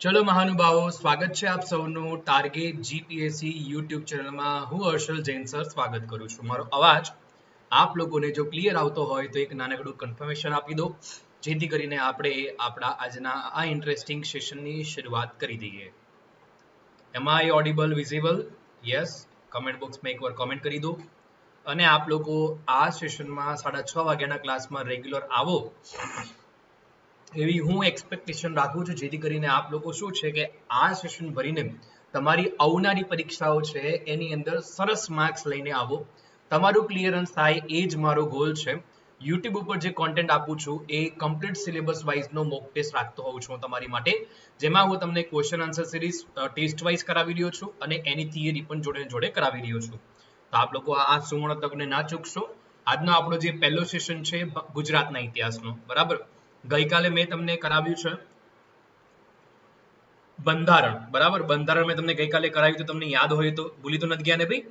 ચલો મહાનુભાવો, સ્વાગત છે આપ સૌનું ટાર્ગેટ જીપીએસસી યુટ્યુબ ચેનલમાં. હું હર્ષલ જૈન સર, સ્વાગત કરું છું. મારો અવાજ આપ લોકોને જો ક્લિયર આવતો હોય તો એક નાનકડું કન્ફર્મેશન આપી દો, જેથી કરીને આપણે આપણા આજના આ ઇન્ટરેસ્ટિંગ સેશનની શરૂઆત કરી દઈએ. Am I audible visible yes comment બોક્સમાં એકવાર કોમેન્ટ કરી દો. અને આપ લોકો આ સેશનમાં સાડા છ વાગ્યાના ક્લાસમાં રેગ્યુલર આવો. એવી હું એક્સપેક્ટેશન રાખું છું, જેથી કરીને આપ લોકો શું છે કે આ સેશન ભરીને તમારી આવનારી પરીક્ષાઓ છે એની અંદર સરસ માર્ક્સ લઈને આવો. તમારું ક્લિયરન્સ થાય એ જ મારો ગોલ છે. યુટ્યુબ ઉપર જે કોન્ટેન્ટ આપું છું એ કમ્પ્લીટ સિલેબસ વાઇઝનો મોક ટેસ્ટ રાખતો હોઉં છું તમારી માટે. જેમાં હું તમને question answer series test wise કરાવી રહ્યો છું અને એની થિયરી પણ જોડે જોડે કરાવી રહ્યો છું. તો આપ લોકો આ સુવર્ણ તકને ના ચૂકશો. આજનો આપણો જે પહેલો સેશન છે ગુજરાતના ઇતિહાસનો. બરાબર? ગઈકાલે મેં તમને કરાવ્યું છે. બંધારણ. બરાબર? બંધારણ મેં તમને ગઈકાલે કરાવ્યું તો તમને યાદ હોય તો ભૂલી તો નથી ગયા ને ભાઈ?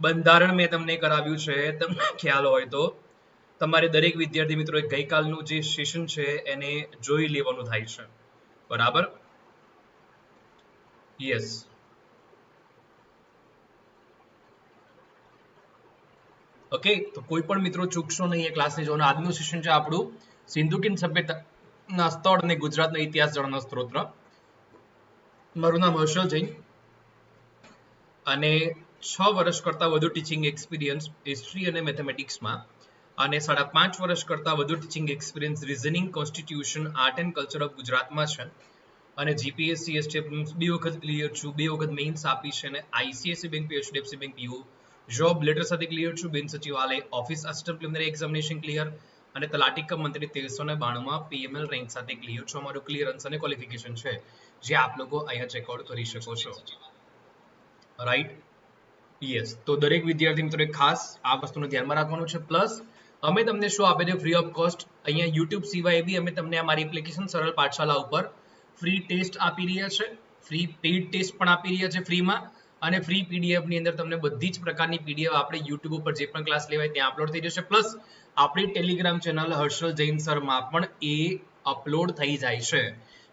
બંધારણ મેં તમને કરાવ્યું છે. તમને ખ્યાલ હોય તો તમારે દરેક વિદ્યાર્થી મિત્રો ગઈકાલનું જે સેશન છે એને જોઈ લેવાનું થાય છે. બરાબર? યસ. ઓકે? તો કોઈ પણ મિત્રો ચૂકશો નહીં એ ક્લાસને. જોવાનું આજનું સેશન છે આપણું સિંધુકીન સભ્યતાના સ્થળ અને ગુજરાતનો ઇતિહાસ જાણવાનો સ્ત્રોત મારું નામ હર્ષલ જૈન અને છ વર્ષ કરતાં વધુ ટીચિંગ એક્સપિરિયન્સ હિસ્ટ્રી અને મેથેમેટિક્સમાં અને સાડા પાંચ વર્ષ કરતાં વધુ teaching experience reasoning constitution art and culture of ગુજરાતમાં છે. અને જીપીએસસી એસટીએફ બે વખત ક્લિયર છું, બે વખત મેઇન્સ આપી છે અને ICSC bank PHDFC bank PU job letter સાથે ક્લિયર છું. બિન સચિવાલય office assistant preliminary examination clear અને તલાટી મંત્રી તેરસો ને બાણુંમાં પીએમએલ રેન્ક સાથે ક્લિયર છો. અમારું ક્લિયરન્સ અને ક્વોલિફિકેશન છે, જે આપ લોકો અહીંયા ચેકઆઉટ કરી શકો છો. રાઈટ યસ તો દરેક વિદ્યાર્થી મિત્રો ખાસ આ વસ્તુને ધ્યાનમાં રાખવાનું છે. પ્લસ અમે તમને શું આપે છે? ફ્રી ઓફ કોસ્ટ અહીંયા યુટ્યુબ સિવાય બી અમે તમને અમારી એપ્લિકેશન સરળ પાઠશાલા ઉપર ફ્રી ટેસ્ટ આપી રહ્યા છે. ફ્રી પેઇડ ટેસ્ટ પણ આપી રહ્યા છે ફ્રીમાં અને ફ્રી પીડીએફની અંદર તમને બધી જ પ્રકારની પીડીએફ આપણે યુટ્યુબ ઉપર જે પણ ક્લાસ લેવાય ત્યાં અપલોડ થઈ જશે. પ્લસ આપણી ટેલિગ્રામ ચેનલ હર્ષલ જૈન સરમાં પણ એ અપલોડ થઈ જાય છે.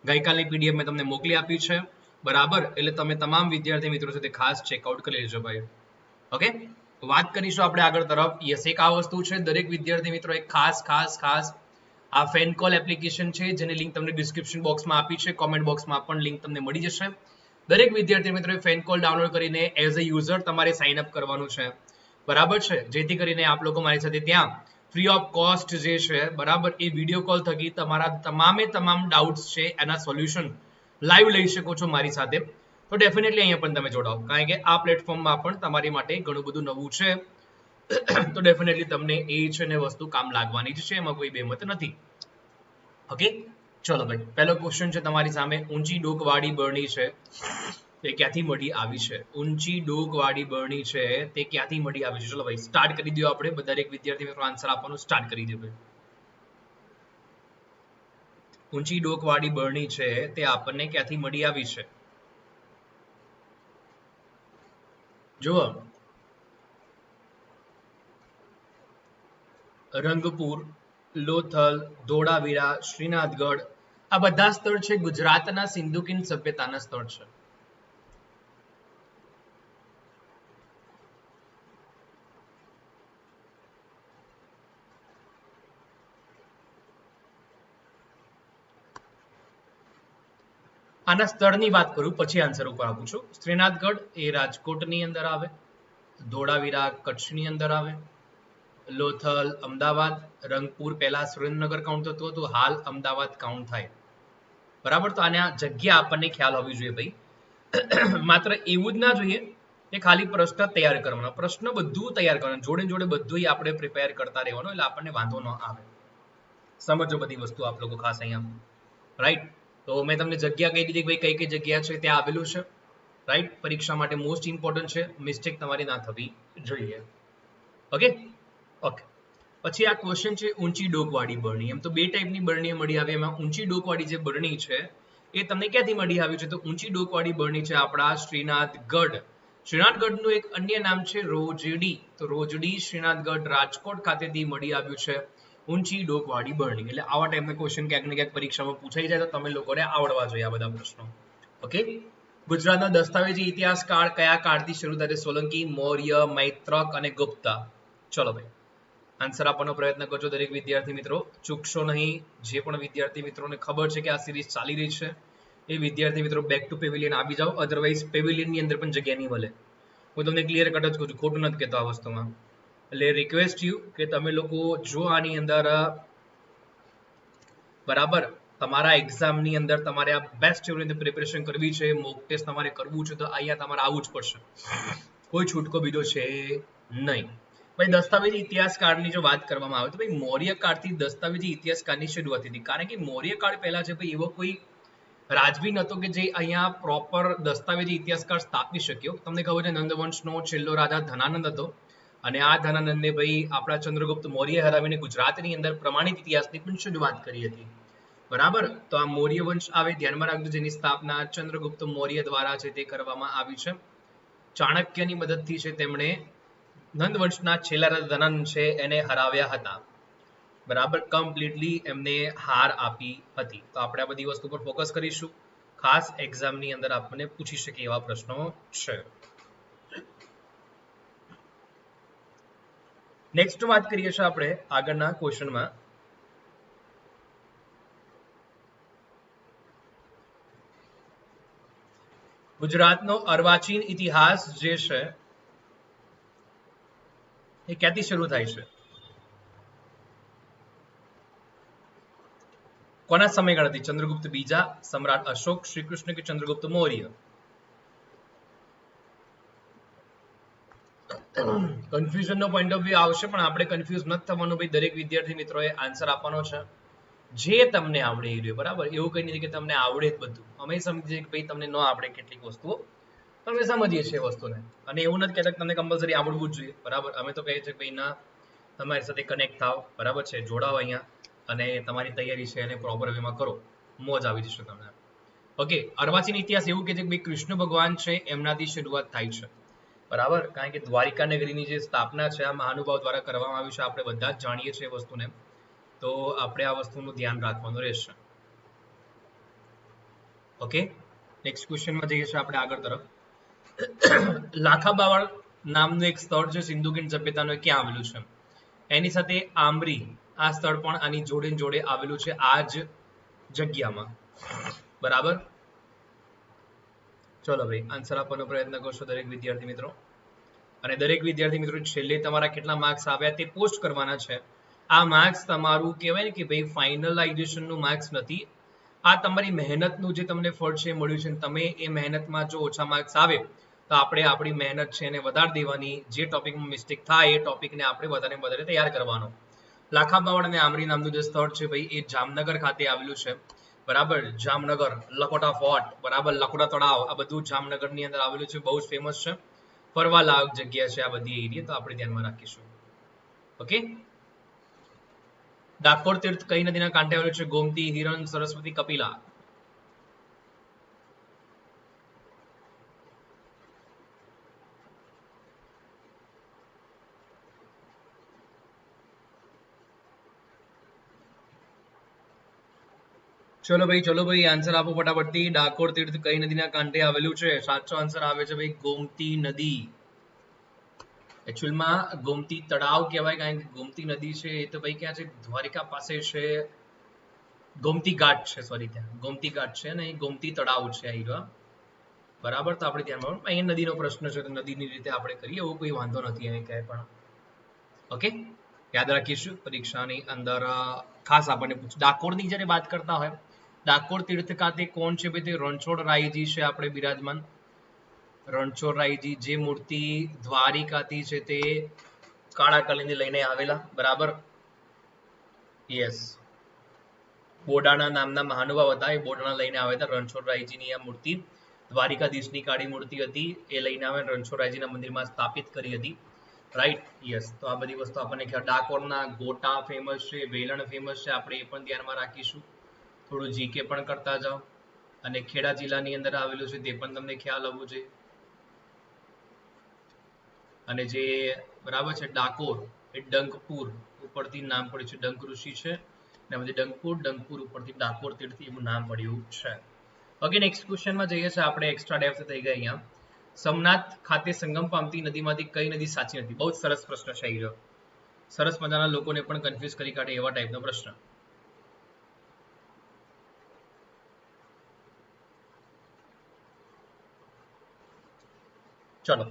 ગઈકાલની પીડીએફ મેં તમને મોકલી આપી છે. બરાબર? એટલે તમે તમામ વિદ્યાર્થી મિત્રો સાથે ખાસ ચેકઆઉટ કરી લેજો ભાઈ. ઓકે વાત કરીશું આપણે આગળ તરફ. યસ, એક આ વસ્તુ છે. દરેક વિદ્યાર્થી મિત્રો એક ખાસ ખાસ ખાસ આ ફેન કોલ એપ્લિકેશન છે, જેની લિંક તમને ડિસ્ક્રિપ્શન બોક્સમાં આપી છે. કોમેન્ટ બોક્સમાં પણ લિંક તમને મળી જશે. દરેક વિદ્યાર્થી મિત્રોએ ફેન કોલ ડાઉનલોડ કરીને એઝ અ યુઝર તમારે સાઇન અપ કરવાનું છે. બરાબર છે? જેથી કરીને આપ લોકો મારી સાથે ત્યાં ફ્રી ઓફ કોસ્ટ જે છે, બરાબર, એ વીડિયો કોલ થકી તમારા તમામે તમામ ડાઉટ્સ છે, એના સોલ્યુશન લાઈવ લઈ શકો છો મારી સાથે. તો ડેફિનેટલી અહીંયા પણ તમે જોડાઓ. કારણ કે આ પ્લેટફોર્મમાં પણ તમારી માટે ઘણું બધું નવું છે. તો ડેફિનેટલી તમને એ છે ને વસ્તુ કામ લાગવાની જ છે, એમાં કોઈ બેમત નથી. ઓકે ચલો ભાઈ, પહેલો ક્વેશ્ચન છે તમારી સામે. ઊંચી ડોકવાળી બરણી છે. તે ક્યાંથી મળી આવી છે? ઊંચી ડોકવાળી બરણી છે, તે ક્યાંથી મળી આવી છે? ચલો ભાઈ સ્ટાર્ટ કરી દો આપણે. બધા એક વિદ્યાર્થી મિત્રો આન્સર આપવાનું સ્ટાર્ટ કરી દો ભાઈ. ઊંચી ડોકવાળી બરણી છે, તે આપણને ક્યાંથી મળી આવી છે? જુઓ. રંગપુર, લોથલ, ધોળાવીરા, શ્રીનાથગઢ, આ બધા સ્થળ છે, ગુજરાતના સિંધુકીન સભ્યતાના સ્થળ છે. આના સ્થળની વાત કરું, પછી આન્સર ઉપર આપું છું. શ્રીનાથગઢ એ રાજકોટની અંદર આવે, ધોળાવીરા કચ્છની અંદર આવે, લોથલ, અમદાવાદ, રંગપુર, પહેલા સુરેન્દ્રનગર કાઉન્ટ થતું હતું, હાલ અમદાવાદ કાઉન્ટ થાય. બરાબર? તો આને જગ્યા આપણને ખ્યાલ હોવી જોઈએ ભાઈ. માત્ર એવું જ ના જોઈએ કે ખાલી પ્રશ્ન તૈયાર કરવાનો. પ્રશ્ન બધું તૈયાર કરવાનું. જોડે જોડે બધું આપણે પ્રિપેર કરતા રહેવાનું, એટલે આપણને વાંધો ન આવે. સમજો બધી વસ્તુ આપ લોકો ખાસ અહીંયા. રાઈટ તો મેં તમને જગ્યા કહી દીધી ભાઈ કઈ કઈ જગ્યા છે, ત્યાં આવેલું છે. રાઈટ પરીક્ષા માટે મોસ્ટ ઇમ્પોર્ટન્ટ છે. મિસ્ટેક તમારી ના થવી જોઈએ. ઓકે ઓકે પછી આ ક્વેશ્ચન છે ઊંચી ડોકવાળી બરણી. એમ તો બે ટાઈપની બરણી મળી આવી. એમાં ઊંચી ડોકવાળી જે બરણી છે, એ તમને ક્યાંથી મળી આવ્યું છે? તો ઊંચી ડોકવાળી બરણી છે આપણા શ્રીનાથગઢ. શ્રીનાથગઢનું એક અન્ય નામ છે રોજડી. તો રોજડી શ્રીનાથગઢ રાજકોટ ખાતેથી મળી આવ્યું છે. ઊંચી ડોકવાળી બર્નિંગ એટલે આવા ટાઈપના ક્વેશ્ચન ક્યાંક ને ક્યાંક પરીક્ષામાં પૂછાઈ જાય તો તમે લોકોને આવડવા જોઈએ આ બધા પ્રશ્નો. ઓકે ગુજરાતના દસ્તાવેજી ઇતિહાસ કાળ કયા કાળથી શરૂ થાય? સોલંકી, મૌર્ય, મૈત્રક અને ગુપ્તા. ચલો ભાઈ આન્સર આપવાનો પ્રયત્ન કરજો દરેક વિદ્યાર્થી મિત્રો. ચૂકશો નહીં. જે પણ વિદ્યાર્થી મિત્રોને ખબર છે કે આ સિરીઝ ચાલી રહી છે, એ વિદ્યાર્થી મિત્રો બેક ટુ પેવિલિયન આવી જાઓ. અધરવાઇઝ પેવિલિયનની અંદર પણ જગ્યા નહીં મળે. હું તમને ક્લિયર કટ જ કહું છું, ખોટું નથી કહેતો આ વસ્તુમાં. એટલે રિક્વેસ્ટ યુ કે તમે લોકો જો આની અંદર બરાબર, તમારા એક્ઝામની અંદર તમારે આ બેસ્ટ એવી રીતે પ્રિપેરેશન કરવી છે મોક ટેસ્ટ તમારે કરવું છે, તો અહીંયા તમારે આવવું જ પડશે. કોઈ છૂટકો બીજો છે નહીં. ભાઈ, દસ્તાવેજી ઇતિહાસકાળની જો વાત કરવામાં આવે તો ભાઈ, મૌર્ય કાળથી દસ્તાવેજી ઇતિહાસકાળની શરૂઆત હતી. કારણ કે મૌર્ય કાળ પહેલા છે ભાઈ, એવો કોઈ રાજવી નહોતો કે જે અહીંયા પ્રોપર દસ્તાવેજી ઇતિહાસકાર સ્થાપી શક્યો. તમને ખબર છે નંદવંશનો છેલ્લો રાજા ધનાનંદ હતો. અને આ ધનાનંદને ભાઈ આપણા ચંદ્રગુપ્ત મૌર્ય હરાવીને ગુજરાતની અંદર પ્રમાણિત ઇતિહાસની પણ શરૂઆત કરી હતી. બરાબર? તો આ મૌર્ય વંશ આવે, ધ્યાનમાં રાખજો જેની સ્થાપના ચંદ્રગુપ્ત મૌર્ય દ્વારા છે તે કરવામાં આવી છે. ચાણક્યની મદદથી છે તેમણે નંદ વંશના છેલ્લા ધનાનંદ છે એને હરાવ્યા હતા. બરાબર? કમ્પ્લીટલી એમને હાર આપી હતી. તો આપણે આ બધી વસ્તુ પર ફોકસ કરીશું. ખાસ એક્ઝામની અંદર આપણને પૂછી શકે એવા પ્રશ્નો છે. નેક્સ્ટ વાત કરીએ છીએ આપણે આગળના ક્વેશ્ચનમાં ગુજરાતનો અર્વાચીન ઇતિહાસ જે છે, એ ક્યાંથી શરૂ થાય છે? કોના સમયગાળાથી? ચંદ્રગુપ્ત બીજા સમ્રાટ અશોક શ્રી કૃષ્ણ કે ચંદ્રગુપ્ત મૌર્ય? કન્ફ્યુઝન નો પોઈન્ટ ઓફ વ્યૂ આવશે, પણ આપણે કન્ફ્યુઝ નથી થવાનું. ભાઈ, દરેક વિદ્યાર્થી મિત્રોએ આન્સર આપવાનો છે. જે તમને આવડે એ રહ્યું, બરાબર? એવું કંઈ નથી કે તમને આવડે જ બધું. અમે સમજીએ કે ભાઈ, તમને ન આવડે કેટલીક વસ્તુઓ. અમે સમજીએ છીએ વસ્તુને. અને એવું નથી કહેતા તમને કમ્પલસરી આવડવું જ જોઈએ, બરાબર? અમે તો કહીએ છીએ કે ભાઈ, ના, તમારી સાથે કનેક્ટ થાવ બરાબર છે? જોડાઓ અહીંયા અને તમારી તૈયારી છે એને પ્રોપર વેમાં કરો. મોજ આવી જશે તમને. ઓકે અર્વાચીન ઇતિહાસ એવું કે છે કે ભાઈ, કૃષ્ણ ભગવાન છે, એમનાથી શરૂઆત થાય છે. બરાબર? કારણ કે દ્વારિકા નગરીની જે સ્થાપના છે, આ મહાનુભાવ દ્વારા કરવામાં આવ્યું છે, આપણે બધા જ જાણીએ છીએ વસ્તુને. તો આપણે આ વસ્તુનું ધ્યાન રાખવાનું રહેશે. ઓકે? નેક્સ્ટ ક્વેશ્ચનમાં જઈએ છીએ આપણે આગળ તરફ. લાખાબાવળ નામનું એક સ્થળ છે સિંધુકીન સભ્યતાનું ક્યાં આવેલું છે? એની સાથે આમરી આ સ્થળ પણ આની જોડે જોડે આવેલું છે, આ જ જગ્યામાં. બરાબર? ચલો ભાઈ આન્સર આપવાનો પ્રયત્ન કરશો દરેક વિદ્યાર્થી મિત્રો. અને દરેક વિદ્યાર્થી મિત્રો, છેલ્લે તમારા કેટલા માર્ક્સ આવ્યા તે પોસ્ટ કરવાના છે. આ માર્ક્સ તમારું કહેવાય ને કે ભાઈ ફાઇનલાઇઝેશનનું માર્ક્સ નથી. આ તમારી મહેનતનું જે તમને ફળ છે મળ્યું છે તમે એ મહેનતમાં જો ઓછા માર્ક્સ આવે, તો આપણે આપણી મહેનત છે એને વધારે દેવાની. જે ટોપિકમાં મિસ્ટેક થાય એ ટોપિકને આપણે વધારે વધારે તૈયાર કરવાનો. લાખાબાવડ અને આમરી નામનું જે સ્થળ છે ભાઈ, એ જામનગર ખાતે આવેલું છે. બરાબર? જામનગર લકોટા ફોર્ટ, બરાબર? લખોટા તળાવ, આ બધું જામનગરની અંદર આવેલું છે, બહુ જ ફેમસ છે. ફરવા લાયક જગ્યા છે આ બધી એરિયા, તો આપણે ધ્યાનમાં રાખીશું. ઓકે ડાકોર તીર્થ કઈ નદીના કાંઠે આવેલું છે? ગોમતી, હિરણ, સરસ્વતી, કપિલા. ચલો ભાઈ ચલો ભાઈ આન્સર આપો ફટાફટથી. ડાકોર તીર્થ કઈ નદીના કાંઠે આવેલું છે? સાચો આન્સર આવે છે ભાઈ, ગોમતી નદી. એકચ્યુઅલમાં ગોમતી તળાવ કહેવાય, કારણ કે ગોમતી નદી છે, એ તો ભાઈ ક્યાં છે? દ્વારિકા પાસે છે. ગોમતી ઘાટ છે સોરી ત્યાં. ગોમતી ઘાટ છે અને ગોમતી તળાવ છે અહીંયા બરાબર, તો આપણે ધ્યાનમાં અહીંયા નદીનો પ્રશ્ન છે, તો નદીની રીતે આપણે કરીએ, એવો કોઈ વાંધો નથી અહીં ક્યાંય પણ. ઓકે યાદ રાખીશું, પરીક્ષાની અંદર ખાસ આપણને પૂછ, ડાકોરની જ્યારે વાત કરતા હોય ડાકોર તીર્થ ખાતે કોણ છે ભાઈ તે રણછોડ રાયજી છે આપણે બિરાજમાન. રણછોડ રાયજી જે મૂર્તિ દ્વારિકાથી છે તે કાળા કલીને લઈને આવેલા, બરાબર? યસ. બોડાણા નામના મહાનુભાવ હતા, એ બોડાણા લઈને આવ્યા હતા રણછોડ રાયજીની આ મૂર્તિ. દ્વારિકાધીશની કાળી મૂર્તિ હતી, એ લઈને આવે રણછોડ રાયજીના મંદિરમાં સ્થાપિત કરી હતી. Right yes. તો આ બધી વસ્તુ આપણને ખ્યાલ ડાકોરના ગોટા ફેમસ છે, વેલણ ફેમસ છે, આપણે એ પણ ધ્યાનમાં રાખીશું. થોડું જીકે પણ કરતા જાઓ. અને ખેડા જિલ્લાની અંદર આવેલું છે, તે પણ તમને ખ્યાલ આવવો જોઈએ. અને જે બરાબર છે, ડાકોર એ ડંકપુર ઉપરથી નામ પડ્યું છે, ડંક ઋષિ છે. અને પછી ડંકપુર ડંકપુર ઉપરથી ડાકોર તીર્થ એવું નામ પડ્યું છે. ઓકે નેક્સ્ટ ક્વેશ્ચનમાં જઈએ છીએ આપણે એક્સ્ટ્રા ડેપ્થ થઈ ગયા અહીંયા. સોમનાથ ખાતે સંગમ પામતી નદીમાંથી કઈ નદી સાચી નથી? બહુ સરસ પ્રશ્ન છે સરસ મજાના લોકોને પણ કન્ફ્યુઝ કરી કાઢે એવા ટાઈપનો પ્રશ્ન. ચલો.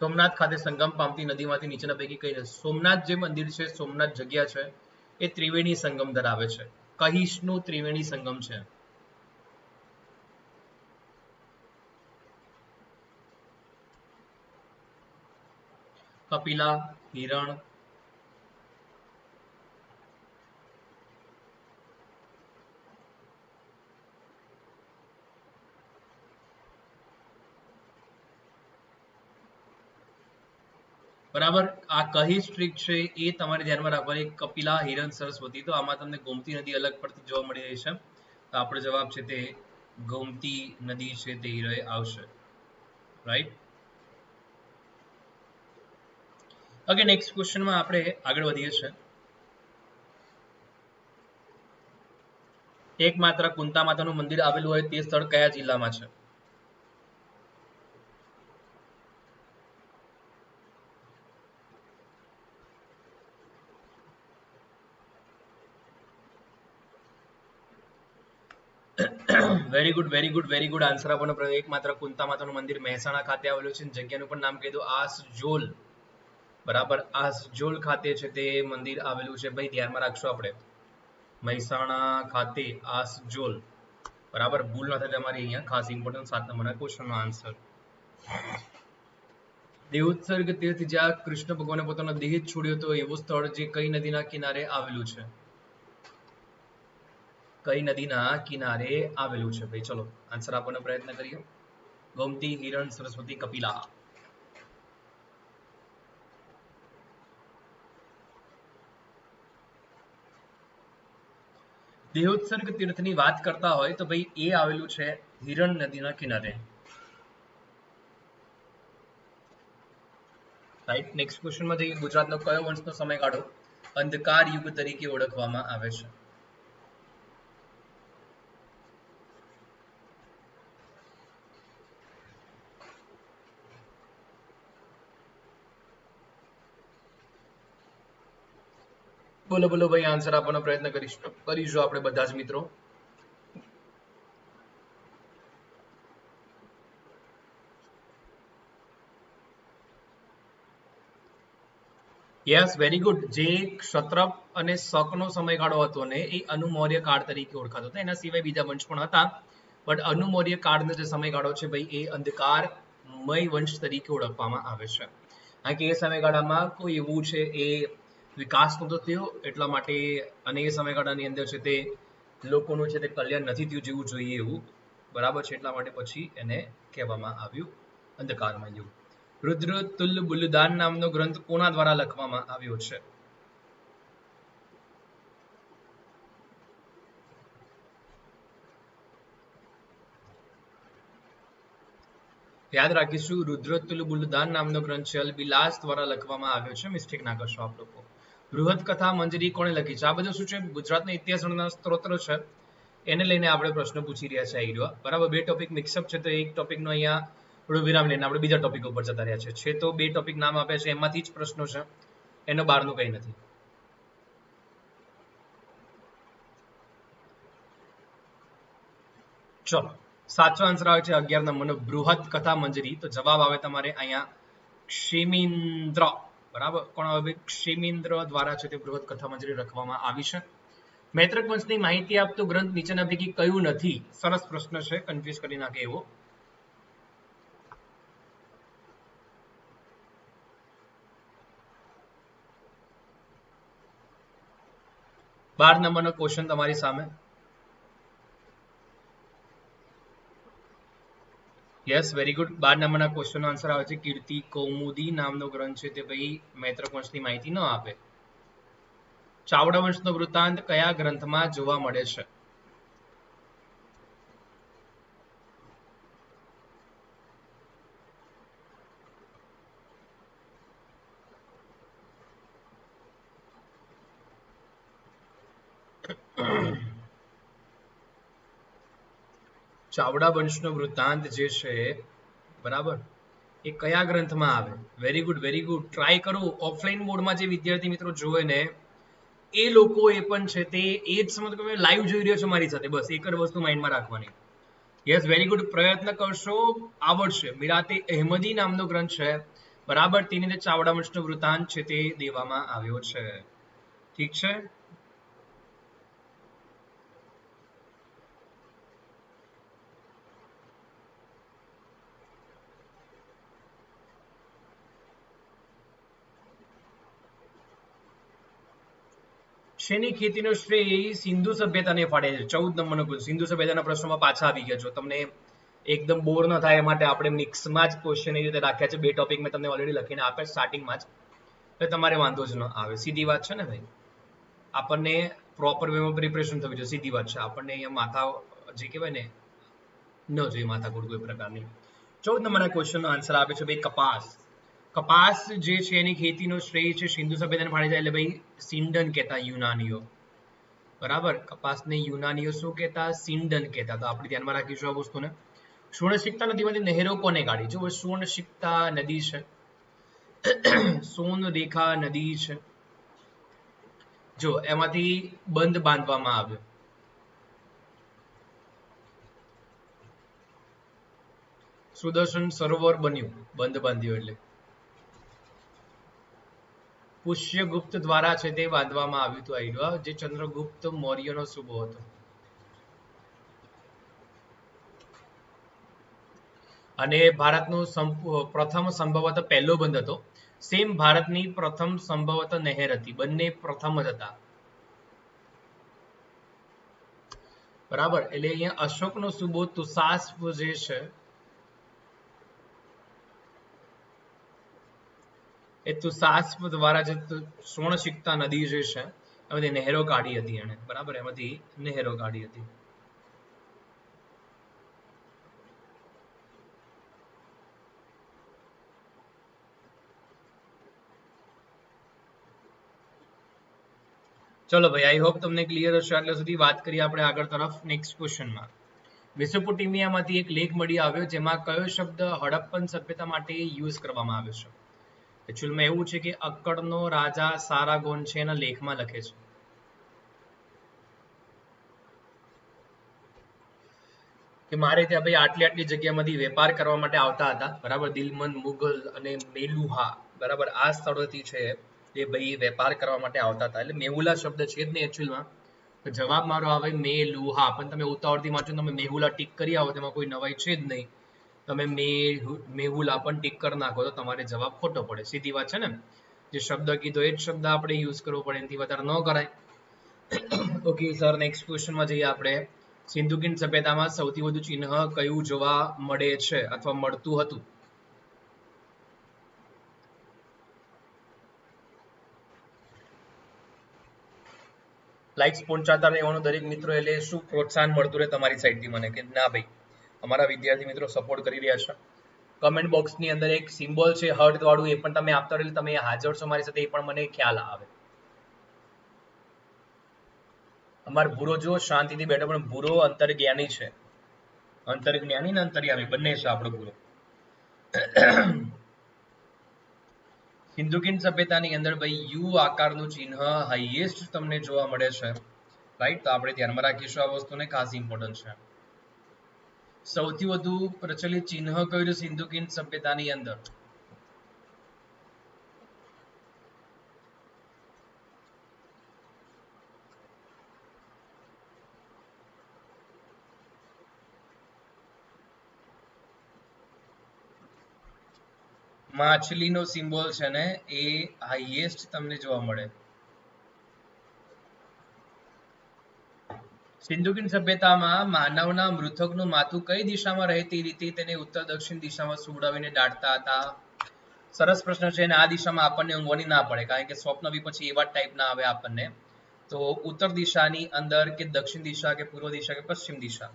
સોમનાથ ખાતે સંગમ પામતી નદીમાંથી નીચેના પૈકી કઈ સોમનાથ જે મંદિર છે, સોમનાથ જગ્યા છે, એ ત્રિવેણી સંગમ ધરાવે છે. કહીશનું ત્રિવેણી સંગમ છે. કપિલા, હિરણ બરાબર? આ કહી સ્ટ્રીક છે, એ તમારે ધ્યાનમાં રાખવાની. કપિલા હિરણ સરસ્વતી. તો આમાં તમને ગોમતી નદી અલગ પડતી જોવા મળી રહી છે. તો આપણો જવાબ છે તે ગોમતી નદી છે તે હીરોએ આવશે. રાઈટ ઓકે નેક્સ્ટ ક્વેશ્ચનમાં આપણે આગળ વધીએ છીએ. એકમાત્ર કુંતા માતાનું મંદિર આવેલું હોય તે સ્થળ કયા જિલ્લામાં છે? Very good very good very good answer આપવાનો એકમાત્ર કુંતા માતાનું મંદિર મહેસાણા ખાતે આવેલું છે જગ્યાનું પણ નામ કહી દો આસ જોલ. બરાબર? આસજોલ ખાતે છે તે મંદિર આવેલું છે. ભાઈ, ધ્યાનમાં રાખશો આપણે. મહેસાણા ખાતે આસજોલ બરાબર? ભૂલ ન થાય તમારી અહીંયા. ખાસ ઇમ્પોર્ટન્ટ સાત નંબરના ક્વેશ્ચનનો આન્સર દેવોત્સર્ગ તીર્થ જ્યાં કૃષ્ણ ભગવાને પોતાનો દેહ છોડ્યો હતો, એવું સ્થળ જે કઈ નદીના કિનારે આવેલું છે? કઈ નદીના કિનારે આવેલું છે? ભાઈ, ચલો આન્સર આપવાનો પ્રયત્ન કરીએ. ગોમતી હિરણ સરસ્વતી કપિલા. દેહોત્સર્ગ તીર્થની વાત કરતા હોય તો ભાઈ, એ આવેલું છે હિરણ નદીના કિનારે. રાઈટ નેક્સ્ટ ક્વેશ્ચનમાં જઈએ. ગુજરાતનો કયો વંશનો સમયગાળો અંધકાર યુગ તરીકે ઓળખવામાં આવે છે. બોલો બોલો ભાઈ આન્સર આપવાનો પ્રયત્ન કરીશું કરીશું આપણે બધા જ મિત્રો. યસ વેરી ગુડ જે ક્ષત્રપ અને શકનો સમયગાળો હતો ને, એ અનુમૌર્ય કાળ તરીકે ઓળખાતો હતો. એના સિવાય બીજા વંશ પણ હતા. બટ અનુમૌર્ય કાળનો જે સમયગાળો છે ભાઈ, એ અંધકારમય વંશ તરીકે ઓળખવામાં આવે છે. કારણ કે એ સમયગાળામાં કોઈ એવું છે એ વિકાસ નહોતો થયો, એટલા માટે અને એ સમયગાળાની અંદર છે તે લોકોનું છે તે કલ્યાણ નથી થયું જેવું જોઈએ એવું. બરાબર છે, એટલા માટે પછી એને કહેવામાં આવ્યું અંધકારમાં યુગ રુદ્ર તુલ બુલદાન નામનો ગ્રંથ કોના દ્વારા લખવામાં આવ્યો છે? યાદ રાખીશું રુદ્રતુલ બુલદાન નામનો ગ્રંથ છે અલબિલાસ દ્વારા લખવામાં આવ્યો છે, મિસ્ટેક ના કરશો આપ લોકો. બૃહદ કથા મંજરી કોણે લખી છે? આ બધું શું છે? ગુજરાતના ઇતિહાસના સ્ત્રોત્ર છે. એને લઈને આપણે પ્રશ્ન પૂછી રહ્યા છે આઈડિયો બરાબર, બે ટોપિક મિક્સઅપ છે તો એક ટોપિકનો અહીંયા થોડો વિરામ લઈને આપણે બીજા ટોપિક ઉપર જતા રહ્યા છે છે તો બે ટોપિક નામ આપે છે, એમાંથી જ પ્રશ્નો છે. એનો બહારનું કંઈ નથી. ચલો, સાચો આન્સર આવે છે અગિયાર નંબરનો બૃહદ કથા મંજરી. તો જવાબ આવે તમારે અહીંયા ક્ષિમિન્દ્ર. બરાબર? કોણ હવે ક્ષિમિન્દ્ર દ્વારા છે તે બૃહદ કથા મંજરી આવી છે? મૈત્રક વંશની માહિતી આપતો ગ્રંથ નીચેના પૈકી કયું નથી? સરસ પ્રશ્ન છે કન્ફ્યુઝ કરી નાખે એવો. બાર નંબરનો ક્વેશ્ચન તમારી સામે. યસ વેરી ગુડ બાર નંબરના ક્વેશ્ચનનો આન્સર આવે છે, કીર્તિ કૌમુદી નામનો ગ્રંથ છે તે ભાઈ મૈત્રકવંશની માહિતી ન આપે. ચાવડા વંશનો વૃત્તાંત કયા ગ્રંથમાં જોવા મળે છે? ચાવડા વંશનો વૃત્તાંત જે છે, બરાબર? એ કયા ગ્રંથમાં આવે? Very good very good try કરો. ઓફલાઈન મોડમાં જે વિદ્યાર્થી મિત્રો જોવે ને, એ લોકો એ પણ છે તે, એ જ સમજ તમે લાઈવ જોઈ રહ્યો છો મારી સાથે. બસ એક જ વસ્તુ માઇન્ડમાં રાખવાની. યસ વેરી ગુડ પ્રયત્ન કરશો, આવડશે. મિરાતે અહેમદી નામનો ગ્રંથ છે, બરાબર? તેની અંદર ચાવડા વંશનો વૃત્તાંત છે તે દેવામાં આવ્યો છે. ઠીક છે? શેની ખેતીનો શ્રેય સિંધુ સભ્યતાને ફાળે છે? ચૌદ નંબરનો ક્વેશ્ચન સિંધુ સભ્યતાના પ્રશ્નમાં પાછા આવી ગયા. છો તમને એકદમ બોર ન થાય માટે આપણે મિક્સમાં જ ક્વેશ્ચન એ રીતે રાખ્યા છે. બે ટોપિક મેં તમને ઓલરેડી લખીને આપ્યા સ્ટાર્ટિંગમાં જ. એટલે તમારે વાંધો જ ન આવે. સીધી વાત છે ને ભાઈ? આપણને પ્રોપર વેમાં પ્રિપરેશન થવી જોઈએ. સીધી વાત છે. આપણને અહીંયા માથા જે કહેવાય ને, ન જોઈએ માથા કોઈ પ્રકારની. ચૌદ નંબરના ક્વેશ્ચનનો આન્સર આપે છે ભાઈ કપાસ. કપાસ જે છે, એની ખેતીનો શ્રેય છે, સિંધુ સભ્યતાને ફાળે જાય એટલે ભાઈ સિંડન કહેતા યુનાનીઓ. બરાબર? કપાસને યુનાનીઓ શું કહેતા? સિંડન કહેતા. તો આપણે ધ્યાનમાં રાખીશું આ વસ્તુને. સુવર્ણસિક્તા નદીમાંથી નહેરો કોને કાઢી? જો સુવર્ણસિક્તા નદી છે. સોન રેખા નદી છે. જો એમાંથી બંધ બાંધવામાં આવ્યો. સુદર્શન સરોવર બન્યું. બંધ બાંધ્યું એટલે. પુષ્યગુપ્ત દ્વારા છે તે બાંધવામાં આવ્યું હતું આઈડવા જે ચંદ્રગુપ્ત મૌર્યનો સુબો હતો. અને ભારતનું પ્રથમ સંભવત પહેલો બંધ હતો. સેમ ભારતની પ્રથમ સંભવત નહેર હતી. બંને પ્રથમ જ હતા. બરાબર? એટલે અહીંયા અશોકનો સુબો તુસાસ જે છે એ તુષાસ્પ દ્વારા જે સુવર્ણસિક્તા નદી જે છે, એમાંથી નહેરો કાઢી હતી એને બરાબર? એમાંથી નહેરો કાઢી હતી. ચલો ભાઈ આઈ હોપ તમને ક્લિયર હશે. એટલે સુધી વાત કરીએ આપણે આગળ તરફ નેક્સ્ટ ક્વેશ્ચનમાં મેસોપોટેમિયામાંથી એક લેખ મળી આવ્યો, જેમાં કયો શબ્દ હડપ્પન સભ્યતા માટે યુઝ કરવામાં આવ્યો છે? એકચ્યુઅલમાં એવું છે કે અક્કડનો રાજા સારાગોન છે એના લેખમાં લખે છે. કે મારે ત્યાં ભાઈ આટલી આટલી જગ્યામાંથી વેપાર કરવા માટે આવતા હતા. બરાબર, દિલમન, મુગલ અને મેલુહા. બરાબર, આ સ્થળોથી છે એ ભાઈ વેપાર કરવા માટે આવતા હતા. એટલે મેહુલા શબ્દ છે જ નહીં એકચ્યુઅલમાં તો જવાબ મારો આવે મેલુહા. પણ તમે ઉતાવળથી વાંચો તમે મેહુલા ટીક કરી આવો, તેમાં કોઈ નવાઈ છે જ નહીં. તમે મેહુલ મેહુલા પણ ટીક કરી નાખો તો તમારે જવાબ ખોટો પડે. સીધી વાત છે ને? જે શબ્દ કીધો એ જ શબ્દ આપણે યુઝ કરવો પડે, એનાથી વધારે ન કરાય. ઓકે સર નેક્સ્ટ ક્વેશ્ચનમાં જઈએ આપણે. સિંધુકીન સભ્યતામાં સૌથી વધુ ચિહ્ન કયું જોવા મળે છે અથવા મળતું હતું? લાઇક્સ પહોંચાતા રહેવાનું દરેક મિત્રો એટલે શું પ્રોત્સાહન મળતું રહે તમારી સાઈડથી મને? કે ના ભાઈ. અમારા વિદ્યાર્થી મિત્રો સપોર્ટ કરી રહ્યા છે. કમેન્ટ બોક્સની અંદર એક સિમ્બોલ છે હર્ટ વાળું, એ પણ તમે આપતા રહેલો, તમે હાજર છો મારી સાથે, એ પણ મને ખ્યાલ આવે. અમારા ભૂરો જો શાંતિથી બેઠો, પણ ભૂરો અંતર્જ્ઞાની છે. અંતર્જ્ઞાની ને અંતર્યામી, બંને છે આપણો ભૂરો. હિન્દુકીન સભ્યતાની અંદર ભાઈ, યુ આકારનું ચિહ્ન હાઈએસ્ટ તમને જોવા મળે છે. રાઈટ તો આપણે ધ્યાનમાં રાખીશું આ વસ્તુને ખાસ ઇમ્પોર્ટન્ટ છે. સૌથી વધુ પ્રચલિત ચિહ્ન કયું સિંધુ સિંધુકીન સભ્યતાની અંદર? માછલીનો સિમ્બોલ છે ને એ હાઈએસ્ટ તમને જોવા મળે. સિંધુકીન સભ્યતામાં માનવના મૃતકનું માથું કઈ દિશામાં રહે તે રીતે તેને ઉત્તર દક્ષિણ દિશામાં સુવડાવીને દાટતા હતા? સરસ પ્રશ્ન છે અને આ દિશામાં આપણને ઊંઘવાની ના પડે, કારણ કે સ્વપ્ન બી પછી એવા ટાઈપના આવે આપણને. તો ઉત્તર દિશાની અંદર કે દક્ષિણ દિશા કે પૂર્વ દિશા કે પશ્ચિમ દિશા?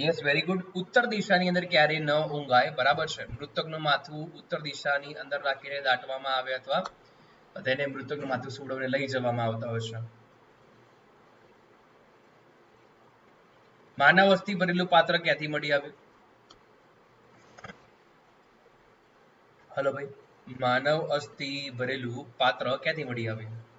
યસ વેરી ગુડ ઉત્તર દિશાની અંદર ક્યારે ન ઊંઘાય. બરાબર છે. મૃતકનું માથું ઉત્તર દિશાની અંદર રાખીને દાટવામાં આવે અથવા તેને મૃતકનું માથું સુવડાવીને લઈ જવામાં આવતા હોય છે. માનવ અસ્થિ ભરેલું પાત્ર ક્યાંથી મળી આવ્યું? હલો ભાઈ. માનવ અસ્થિ ભરેલું પાત્ર ક્યાંથી મળી આવ્યું?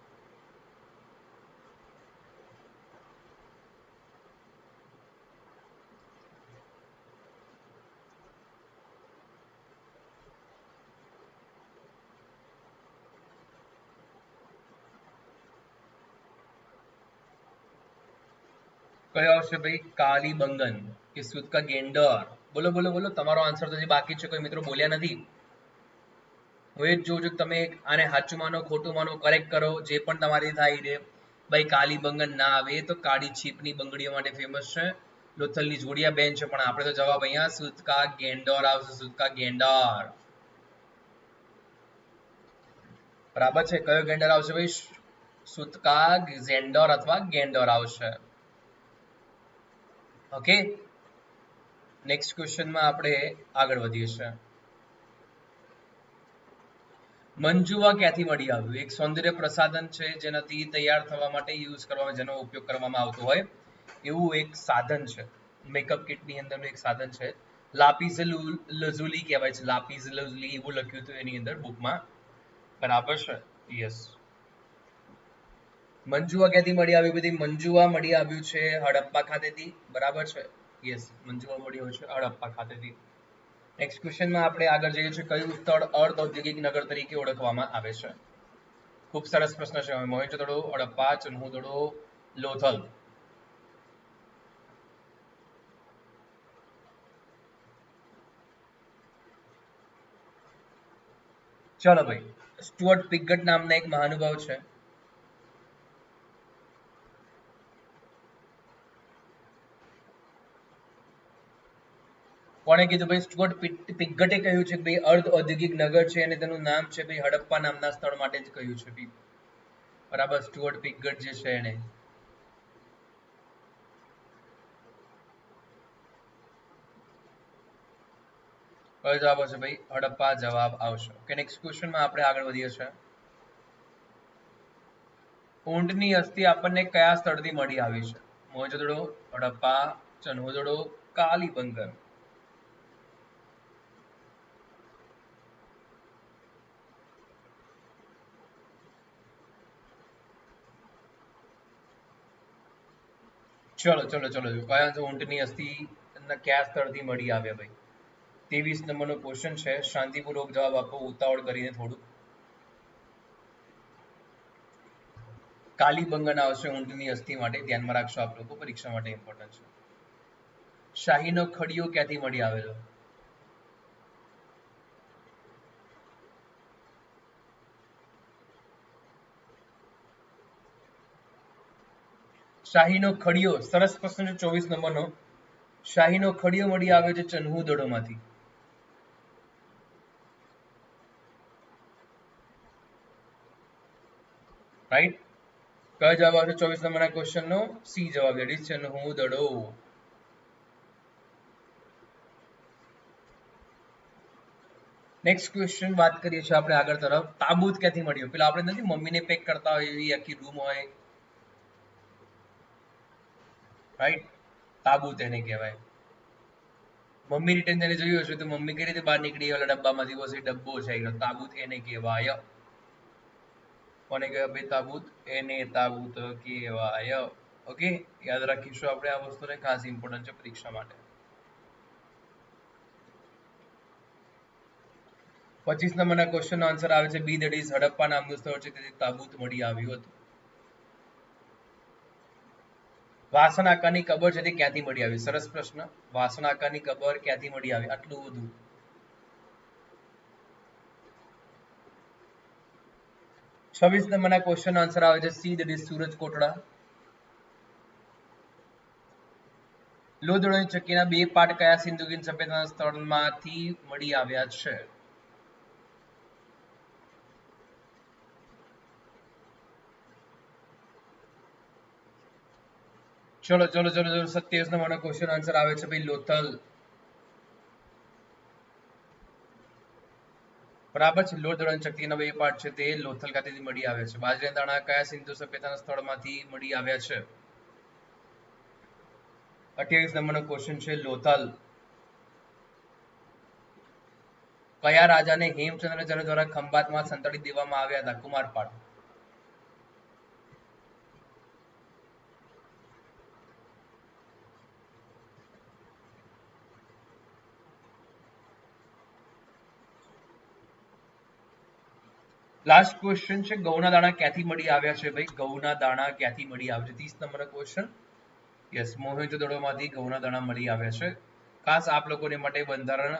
કયો આવશે ભાઈ, કાલી બંગન કે સુતકા ગેંડર. બોલો બોલો બોલો, તમારો આન્સર તો બાકી છે, કોઈ મિત્રો બોલ્યા નથી. હું એ જ જોઉં છું તમે આને સાચું માનો, ખોટું માનો કરેક્ટ કરો, જે પણ તમારી થાય રે. ભાઈ, કાલી બંગન ના આવે તો કાળી છીપની બંગડીઓ માટે ફેમસ છે. લોથલની જોડિયા બેન છે, પણ આપણે તો જવાબ અહીંયા સુતકા ગેંડોર આવશે સુતકા ગેંડોર. બરાબર છે? કયો ગેંડર આવશે ભાઈ? સુતકા ગેન્ડોર અથવા ગેંડોર આવશે? ઓકે નેક્સ્ટ ક્વેશ્ચનમાં આપણે આગળ વધીએ છીએ. મંજુવા ક્યાંથી મળી આવ્યું? એક સૌંદર્ય પ્રસાધન છે, જેનાથી તૈયાર થવા માટે યુઝ કરવામાં, જેનો ઉપયોગ કરવામાં આવતો હોય, એવું એક સાધન છે. મેકઅપ કિટની અંદરનું એક સાધન છે. લાપીઝ લઝુલી કહેવાય છે. લાપીઝ લઝુલી એવું લખ્યું હતું એની અંદર બુકમાં બરાબર છે? યસ મંજુવા ક્યાંથી મળી આવી? બધી મંજુઆ મળી આવ્યું છે હડપ્પા ખાતેથી. બરાબર છે? યસ મંજુઆ મળી આવ્યું છે હડપ્પા ખાતેથી. નેક્સ્ટ ક્વેશ્ચનમાં આપણે આગળ જઈએ છીએ. કયું સ્થળ અર્ધ ઔદ્યોગિક નગર તરીકે ઓળખવામાં આવે છે? ખૂબ સરસ પ્રશ્ન છે. મોહેંજો-દડો હડપ્પા ચન્હુદડો લોથલ. ચલો ભાઈ, સ્ટુઅર્ટ પિગટ નામના એક મહાનુભાવ છે. કોણે કીધું, ભાઈ, સ્ટુઅર્ટ પિગટે કહ્યું છે ભાઈ, અર્ધ ઔદ્યોગિક નગર છે અને તેનું નામ છે ભાઈ, હડપ્પા નામના સ્થળ માટે જ કહ્યું છે ભાઈ. બરાબર, સ્ટુઅર્ટ પિગટ જે છે એને. કયો જવાબ આવશે ભાઈ, હડપ્પા જવાબ આવશે. ઓકે નેક્સ્ટ ક્વેશ્ચનમાં આપણે આગળ વધીએ છીએ. ઊંટની અસ્થિ આપણને કયા સ્થળથી મળી આવી છે? મોહજોદડો હડપ્પા ચનહોદડો કાલીબંગન ચલો ચલો ચલો. કયા ઊંટની અસ્થિ કયા સ્થળથી મળી આવ્યા ભાઈ? ત્રેવીસ નંબરનો ક્વેશ્ચન છે. શાંતિપૂર્વક જવાબ આપો, ઉતાવળ કરીને થોડું કાલી બંગન આવશે ઊંટની અસ્થિ માટે. ધ્યાનમાં રાખશો આપ લોકો, પરીક્ષા માટે ઇમ્પોર્ટન્ટ છે. શાહીનો ખડીયો ક્યાંથી મળી આવેલો? શાહીનો ખડિયો, સરસ પ્રશ્ન છે ચોવીસ નંબરનો. શાહીનો ખડિયો મળી આવ્યો છે ચન્હુ દડોમાંથી. રાઈટ કયો જવાબ આવશે ચોવીસ નંબરના ક્વેશ્ચનનો? સી જવાબ દેટ ઇઝ ચન્હુ દડો. નેક્સ્ટ ક્વેશ્ચન વાત કરીએ છીએ આપણે આગળ તરફ. તાબૂત ક્યાંથી મળ્યો? પેલા આપણે નથી, મમ્મીને પેક કરતા હોય એવી આખી રૂમ હોય. રાઈટ તાબૂત એને કહેવાય. મમ્મી રિટર્ન તેને જોયું હશે તો મમ્મી કઈ રીતે બહાર નીકળી ઓલા ડબ્બામાંથી બસ એ ડબ્બો છે. તાબૂત એને કહેવાય. કોને કહેવાય ભાઈ? તાબૂત એને તાબૂત કહેવાય. ઓકે યાદ રાખીશું આપણે આ વસ્તુને ખાસ ઇમ્પોર્ટન્ટ છે પરીક્ષા માટે. પચીસ નંબરના ક્વેશ્ચનનો આન્સર આવે છે. બી દેટ હડપ્પા નામનું સ્થળ છે. તેથી તાબૂત મળી આવ્યું હતું. વાસણ આકારની કબર છે તે ક્યાંથી મળી આવી? સરસ પ્રશ્ન. વાસણાકાની કબર ક્યાંથી મળી આવી? આટલું બધું. છવ્વીસ નંબરના ક્વેશ્ચન આન્સર આવે છે. C that is Suraj Kotda. લોધડોની ચક્કીના બે પાઠ કયા સિંધુગીન સભ્યતાના સ્થળમાંથી મળી આવ્યા છે? ચલો ચલો ચલો ચલો સત્યાવીસ નંબરનો ક્વેશ્ચન આન્સર આવે છે ભાઈ લોથલ. બરાબર છે લોટ દળન શક્તિના બે પાર્ટ છે તે લોથલ ખાતેથી મળી આવ્યા છે. બાજરીના દાણા કયા સિંધુ સભ્યતાના સ્થળમાંથી મળી આવ્યા છે? અઠ્યાવીસ નંબરનો ક્વેશ્ચન છે લોથલ. કયા રાજાને હેમચંદ્રાચાર્ય દ્વારા ખંભાતમાં સંતાડી દેવામાં આવ્યા હતા? કુમારપાળ. લાસ્ટ ક્વેશ્ચન છે ઘઉંના દાણા ક્યાંથી મળી આવ્યા છે ભાઈ? ઘઉંના દાણા ક્યાંથી મળી આવ્યા છે? ત્રીસ નંબરનો ક્વેશ્ચન યસ મોહેંજો-દડોમાંથી ઘઉંના દાણા મળી આવ્યા છે. ખાસ આપ લોકોને માટે બંધારણ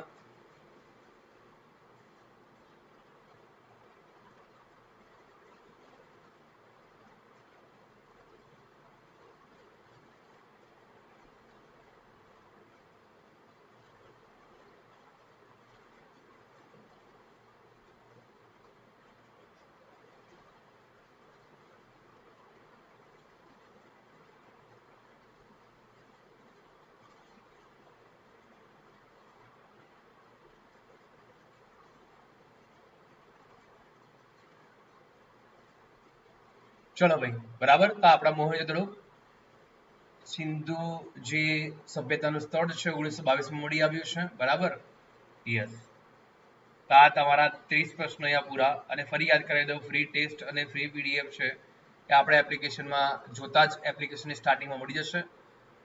ચલો ભાઈ, બરાબર? તો આપણા મોહેંજો-દડો સિંધુ જે સભ્યતાનું સ્થળ છે, ઓગણીસો બાવીસમાં મળી આવ્યું છે, બરાબર? યસ તો તમારા ત્રીસ પ્રશ્નો અહીંયા પૂરા. અને ફરી યાદ કરાવી દઉં ફ્રી ટેસ્ટ અને ફ્રી પીડીએફ છે, એ આપણે એપ્લિકેશનમાં જોતા જ એપ્લિકેશનની સ્ટાર્ટિંગમાં મળી જશે.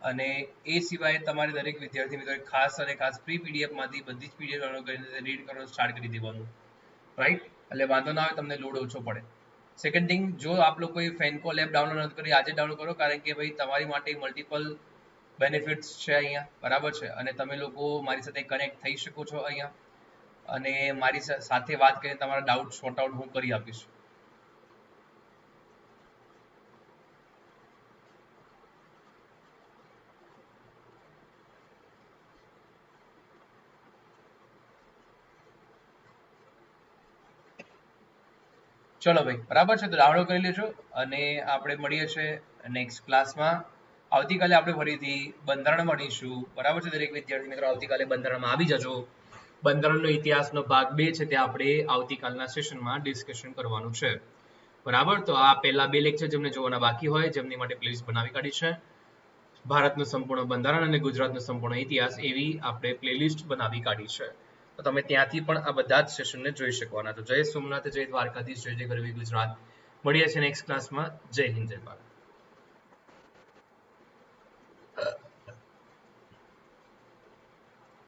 અને એ સિવાય તમારે દરેક વિદ્યાર્થી મિત્રોએ ખાસ અને ખાસ ફ્રી પીડીએફમાંથી બધી જ પીડીએફ કરીને રીડ કરવાનું સ્ટાર્ટ કરી દેવાનું. રાઈટ એટલે વાંધો ના આવે, તમને લોડ ઓછો પડે. સેકન્ડ થિંગ જો આપ લોકોએ ફેનકોલ એપ ડાઉનલોડ નથી કરી, આજે ડાઉનલોડ કરો, કારણ કે ભાઈ તમારી માટે મલ્ટિપલ બેનિફિટ્સ છે અહીંયા. બરાબર છે? અને તમે લોકો મારી સાથે કનેક્ટ થઈ શકો છો અહીંયા. અને મારી સાથે વાત કરીને તમારા ડાઉટ શોર્ટ આઉટ હું કરી આપીશ. ચલો ભાઈ, બરાબર છે? તો ડાઉનલોડ કરી લેજો અને આપણે મળીએ છીએ નેક્સ્ટ ક્લાસમાં આવતીકાલે આપણે ફરીથી બંધારણ મળીશું બરાબર છે? દરેક વિદ્યાર્થી મિત્રો, આવતીકાલે બંધારણમાં આવી જજો. બંધારણનો ઇતિહાસનો ભાગ બે છે, તે આપણે આવતીકાલના સેશનમાં ડિસ્કશન કરવાનું છે. બરાબર? તો આ પહેલા બે લેક્ચર જેમને જોવાના બાકી હોય, જેમની માટે પ્લેલિસ્ટ બનાવી કાઢી છે. ભારતનું સંપૂર્ણ બંધારણ અને ગુજરાતનો સંપૂર્ણ ઇતિહાસ એવી આપણે પ્લેલિસ્ટ બનાવી કાઢી છે. તો તમે ત્યાંથી પણ આ બધા જ સેશનને જોઈ શકવાના. તો જય સોમનાથ, જય દ્વારકાધીશ, જય જય ગરવી ગુજરાત. મળીએ છીએ નેક્સ્ટ ક્લાસમાં જય હિન્દ, જય ભારત.